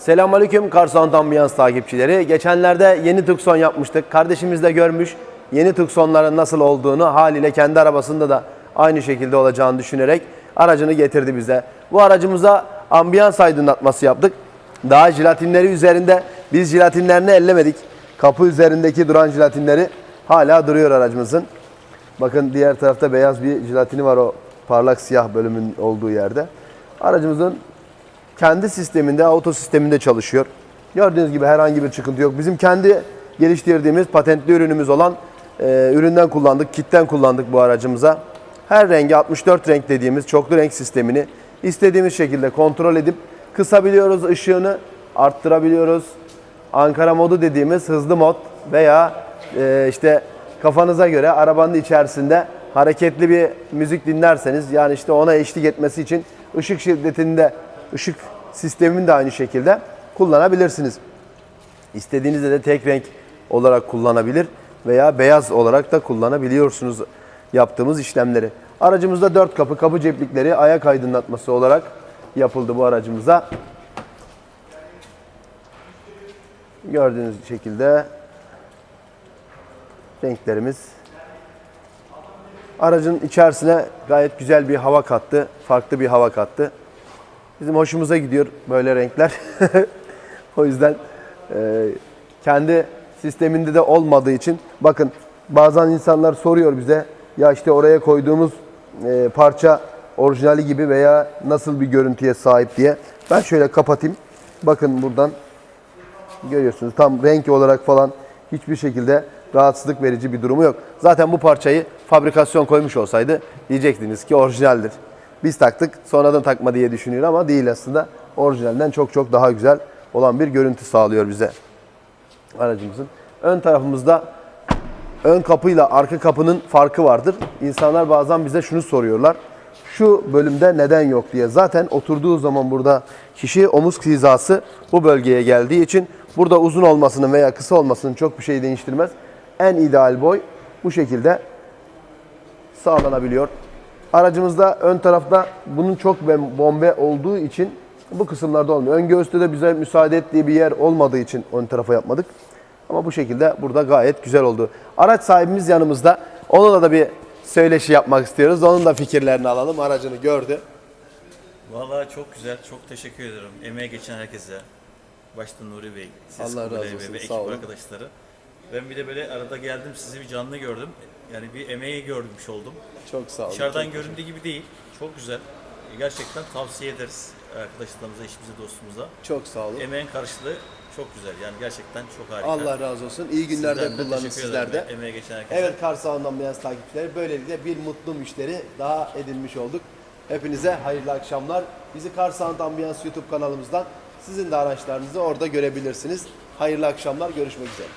Selamünaleyküm Karsan Ambiyans takipçileri. Geçenlerde yeni Tucson yapmıştık. Kardeşimiz de görmüş yeni Tucson'ların nasıl olduğunu haliyle kendi arabasında da aynı şekilde olacağını düşünerek aracını getirdi bize. Bu aracımıza ambiyans aydınlatması yaptık. Daha jelatinleri üzerinde biz jelatinlerini ellemedik. Kapı üzerindeki duran jelatinleri hala duruyor aracımızın. Bakın diğer tarafta beyaz bir jelatini var o parlak siyah bölümün olduğu yerde. Aracımızın kendi sisteminde, auto sisteminde çalışıyor. Gördüğünüz gibi herhangi bir çıkıntı yok. Bizim kendi geliştirdiğimiz patentli ürünümüz olan e, üründen kullandık, kitten kullandık bu aracımıza. Her rengi 64 renk dediğimiz çoklu renk sistemini istediğimiz şekilde kontrol edip kısabiliyoruz ışığını, arttırabiliyoruz. Ankara modu dediğimiz hızlı mod veya e, işte kafanıza göre arabanın içerisinde hareketli bir müzik dinlerseniz yani işte ona eşlik etmesi için ışık şiddetinde ışık sistemini de aynı şekilde kullanabilirsiniz. İstediğinizde de tek renk olarak kullanabilir veya beyaz olarak da kullanabiliyorsunuz yaptığımız işlemleri. Aracımızda 4 kapı kapı ceplikleri ayak aydınlatması olarak yapıldı bu aracımıza. Gördüğünüz şekilde renklerimiz aracın içerisine gayet güzel bir hava kattı. Farklı bir hava kattı. Bizim hoşumuza gidiyor böyle renkler. o yüzden e, kendi sisteminde de olmadığı için bakın bazen insanlar soruyor bize ya işte oraya koyduğumuz e, parça orijinali gibi veya nasıl bir görüntüye sahip diye. Ben şöyle kapatayım. Bakın buradan görüyorsunuz tam renk olarak falan hiçbir şekilde rahatsızlık verici bir durumu yok. Zaten bu parçayı fabrikasyon koymuş olsaydı diyecektiniz ki orijinaldir. Biz taktık sonradan takma diye düşünüyor ama değil aslında. Orijinalden çok çok daha güzel olan bir görüntü sağlıyor bize aracımızın. Ön tarafımızda ön kapıyla arka kapının farkı vardır. İnsanlar bazen bize şunu soruyorlar. Şu bölümde neden yok diye. Zaten oturduğu zaman burada kişi omuz hizası bu bölgeye geldiği için burada uzun olmasının veya kısa olmasının çok bir şey değiştirmez. En ideal boy bu şekilde sağlanabiliyor. Aracımızda ön tarafta bunun çok bombe olduğu için bu kısımlarda olmuyor. Ön göğüste de bize müsaade ettiği bir yer olmadığı için ön tarafa yapmadık. Ama bu şekilde burada gayet güzel oldu. Araç sahibimiz yanımızda. Onunla da bir söyleşi yapmak istiyoruz. Onun da fikirlerini alalım. Aracını gördü. Vallahi çok güzel, çok teşekkür ederim. Emeğe geçen herkese. Başta Nuri Bey, Ses Allah razı Bey olsun, ve ekip arkadaşları. Ben bir de böyle arada geldim, sizi bir canlı gördüm. Yani bir emeği görmüş oldum. Çok sağ olun. Dışarıdan göründüğü gibi değil, çok güzel. Gerçekten tavsiye ederiz arkadaşlarımıza, eşimize, dostumuza. Çok sağ olun. Emeğin karşılığı çok güzel. Yani gerçekten çok harika. Allah razı olsun. İyi günlerde Sizden de kullanın sizler de. Emeğe geçen herkese. Evet Karsağından Beyaz takipçileri böylelikle bir mutlu müşteri daha edinmiş olduk. Hepinize hayırlı akşamlar. Bizi Karsağınt Ambiyans YouTube kanalımızdan sizin de araçlarınızı orada görebilirsiniz. Hayırlı akşamlar. Görüşmek üzere.